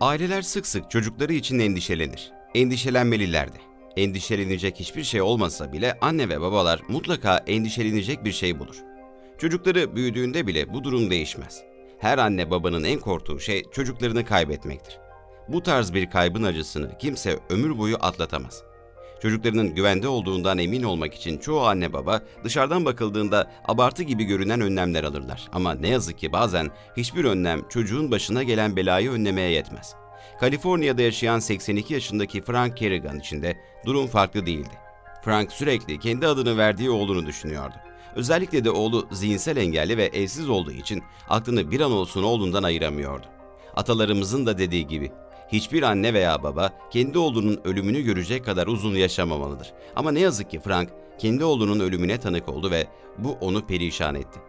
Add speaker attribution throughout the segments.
Speaker 1: Aileler sık sık çocukları için endişelenir. Endişelenmeliler de. Endişelenecek hiçbir şey olmasa bile anne ve babalar mutlaka endişelenecek bir şey bulur. Çocukları büyüdüğünde bile bu durum değişmez. Her anne babanın en korktuğu şey çocuklarını kaybetmektir. Bu tarz bir kaybın acısını kimse ömür boyu atlatamaz. Çocuklarının güvende olduğundan emin olmak için çoğu anne baba dışarıdan bakıldığında abartı gibi görünen önlemler alırlar. Ama ne yazık ki bazen hiçbir önlem çocuğun başına gelen belayı önlemeye yetmez. Kaliforniya'da yaşayan 82 yaşındaki Frank Kerrigan için de durum farklı değildi. Frank sürekli kendi adını verdiği oğlunu düşünüyordu. Özellikle de oğlu zihinsel engelli ve evsiz olduğu için aklını bir an olsun oğlundan ayıramıyordu. Atalarımızın da dediği gibi hiçbir anne veya baba kendi oğlunun ölümünü görecek kadar uzun yaşamamalıdır. Ama ne yazık ki Frank kendi oğlunun ölümüne tanık oldu ve bu onu perişan etti.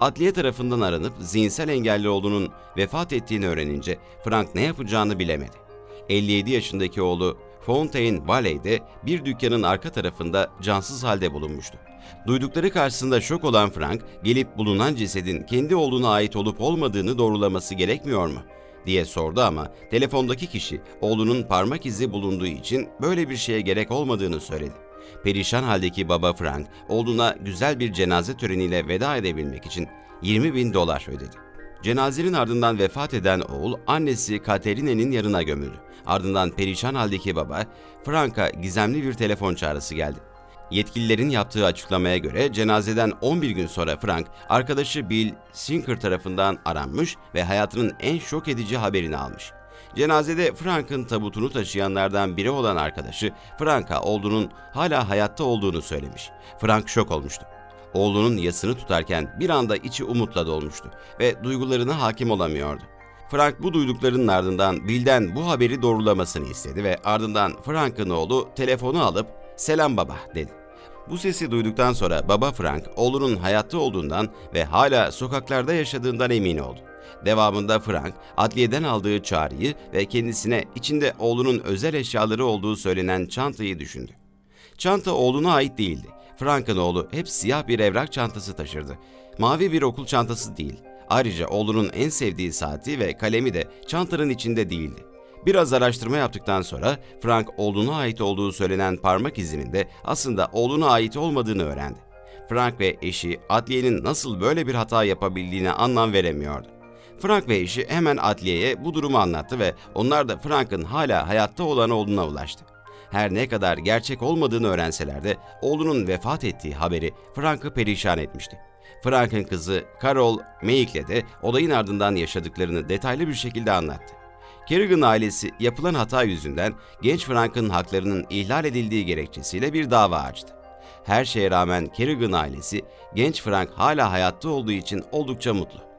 Speaker 1: Adliye tarafından aranıp zihinsel engelli oğlunun vefat ettiğini öğrenince Frank ne yapacağını bilemedi. 57 yaşındaki oğlu Fontaine Valley'de bir dükkanın arka tarafında cansız halde bulunmuştu. Duydukları karşısında şok olan Frank, gelip bulunan cesedin kendi oğluna ait olup olmadığını doğrulaması gerekmiyor mu? Diye sordu ama telefondaki kişi oğlunun parmak izi bulunduğu için böyle bir şeye gerek olmadığını söyledi. Perişan haldeki baba Frank, oğluna güzel bir cenaze töreniyle veda edebilmek için 20 bin dolar ödedi. Cenazenin ardından vefat eden oğul annesi Katerina'nın yanına gömüldü. Ardından perişan haldeki baba Frank'a gizemli bir telefon çağrısı geldi. Yetkililerin yaptığı açıklamaya göre cenazeden 11 gün sonra Frank, arkadaşı Bill Sinker tarafından aranmış ve hayatının en şok edici haberini almış. Cenazede Frank'ın tabutunu taşıyanlardan biri olan arkadaşı Frank'a oğlunun hala hayatta olduğunu söylemiş. Frank şok olmuştu. Oğlunun yasını tutarken bir anda içi umutla dolmuştu ve duygularına hakim olamıyordu. Frank bu duyduklarının ardından Bill'den bu haberi doğrulamasını istedi ve ardından Frank'ın oğlu telefonu alıp "Selam baba." dedi. Bu sesi duyduktan sonra baba Frank oğlunun hayatta olduğundan ve hala sokaklarda yaşadığından emin oldu. Devamında Frank adliyeden aldığı çağrıyı ve kendisine içinde oğlunun özel eşyaları olduğu söylenen çantayı düşündü. Çanta oğluna ait değildi. Frank'ın oğlu hep siyah bir evrak çantası taşırdı. Mavi bir okul çantası değil. Ayrıca oğlunun en sevdiği saati ve kalemi de çantanın içinde değildi. Biraz araştırma yaptıktan sonra Frank oğluna ait olduğu söylenen parmak izinin de aslında oğluna ait olmadığını öğrendi. Frank ve eşi adliyenin nasıl böyle bir hata yapabildiğine anlam veremiyordu. Frank ve eşi hemen adliyeye bu durumu anlattı ve onlar da Frank'ın hala hayatta olan oğluna ulaştı. Her ne kadar gerçek olmadığını öğrenseler de oğlunun vefat ettiği haberi Frank'ı perişan etmişti. Frank'ın kızı Carol Meikle de olayın ardından yaşadıklarını detaylı bir şekilde anlattı. Kerrigan ailesi yapılan hata yüzünden genç Frank'ın haklarının ihlal edildiği gerekçesiyle bir dava açtı. Her şeye rağmen Kerrigan ailesi genç Frank hala hayatta olduğu için oldukça mutlu.